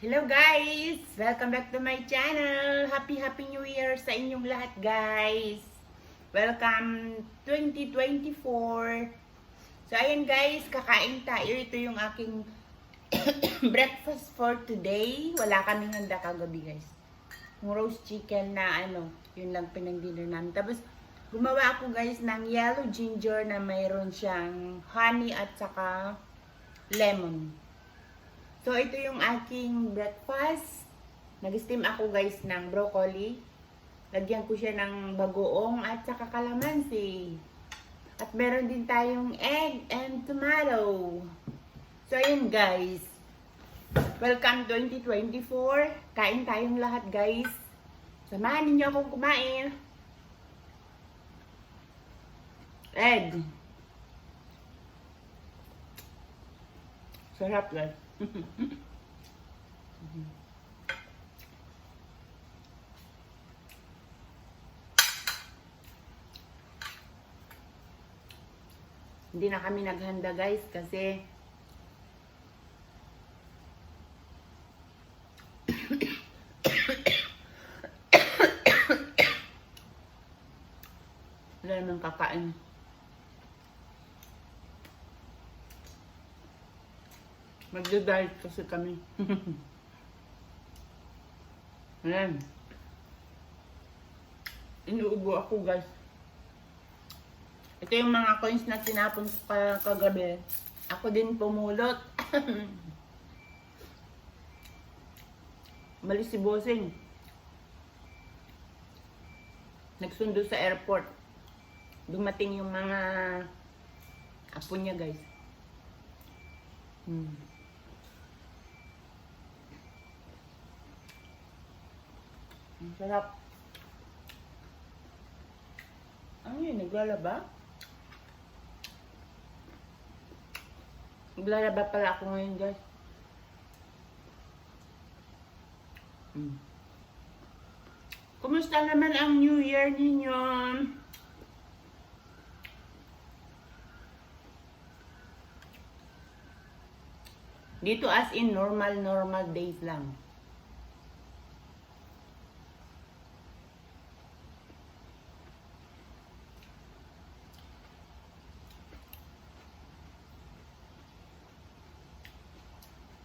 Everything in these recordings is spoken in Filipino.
Hello guys! Welcome back to my channel! Happy Happy New Year sa inyong lahat guys! Welcome 2024! So ayan guys, kakain tayo. Ito yung aking breakfast for today. Wala kaming handa kagabi guys. Yung roast chicken na ano, yun lang pinang-dinner namin. Tapos gumawa ako guys ng yellow ginger na mayroon siyang honey at saka lemon. So, ito yung aking breakfast. Nag-steam ako guys ng broccoli. Lagyan ko siya ng bagoong at saka kalamansi. At meron din tayong egg and tomato. So, ayun guys. Welcome 2024. Kain tayong lahat guys. Samahan ninyo akong kumain. Egg. Sarap guys. Hindi na kami naghanda guys kasi wala namang kakain. Magda-diet kasi kami. Ayan. Inuubo ako guys. Ito yung mga coins na tinapon ko ka kagabi. Ako din pumulot. Malis si Bossing. Nagsundo sa airport. Dumating yung mga apo niya guys. Hmm. Ang sarap. Ano yun? Naglalaba? Naglalaba pala ako ngayon, guys. Mm. Kumusta naman ang New Year ninyo? Dito as in normal, normal days lang.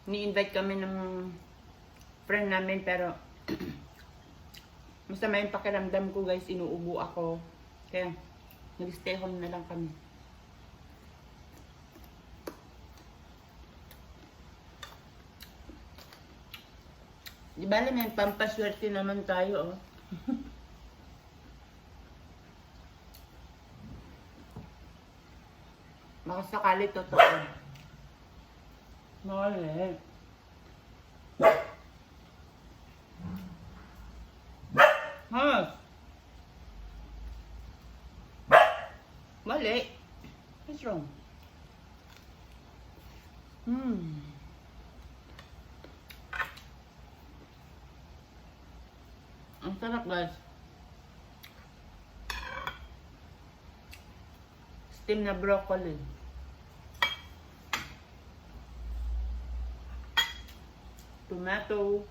Ni-invite kami ng friend namin pero masama yung pakiramdam ko guys, inuubo ako. Kaya nag-stay home na lang kami. Di ba may pampaswerte naman tayo oh. Baka sakali totoo. Mali. Ha? Mali. What's wrong? Hmm. Ang sarap guys. Steam na broccoli. Tomato.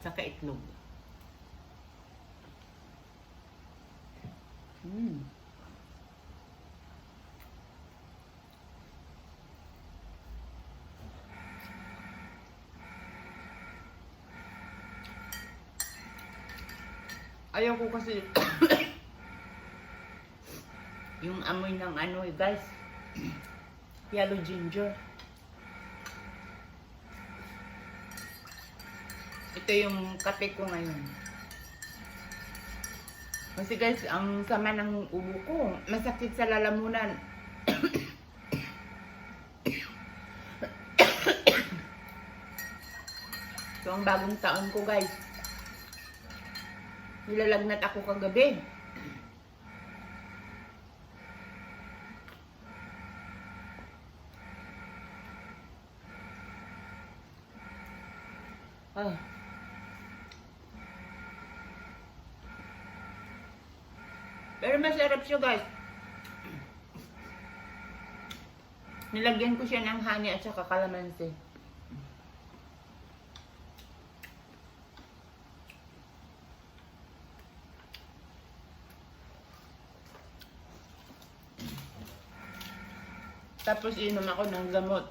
Saka itlog. Mm. Ayaw ko kasi yung amoy ng ano eh guys. Yellow ginger. Ito yung kape ko ngayon. Kasi guys, ang sama ng ubo ko. Masakit sa lalamunan. so, ang bagong taon ko guys. Nilalagnat ako kagabi. Ah. Pero masarap siya guys. Nilagyan ko siya ng honey at saka kalamansi. Tapos inom ako ng gamot.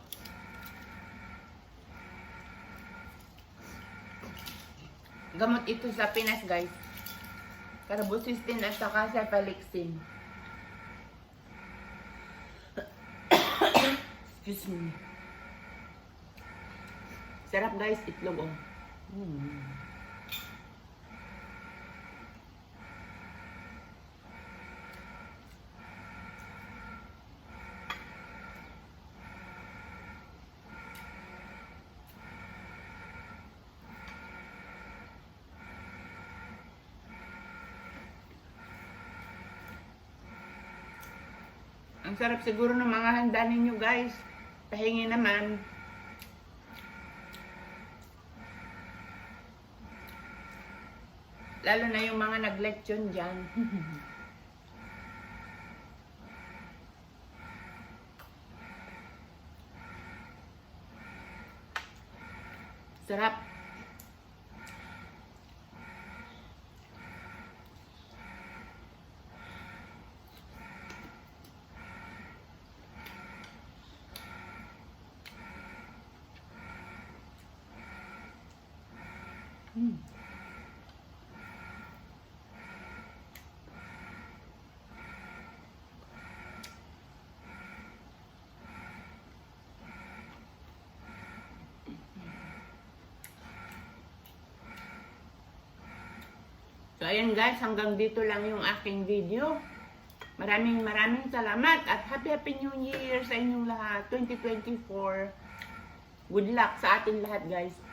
Gamot ito sa Pinas guys. Carbocysteine at saka cephalexin. Excuse me. Sarap guys, itlog oh. Mm. Ang sarap siguro ng mga handa ninyo guys. Pahingi naman. Lalo na yung mga nag-lection dyan. Sarap. Mm. So ayan guys, hanggang dito lang yung aking video. Maraming maraming salamat at happy happy new year sa inyong lahat 2024. Good luck sa atin lahat guys.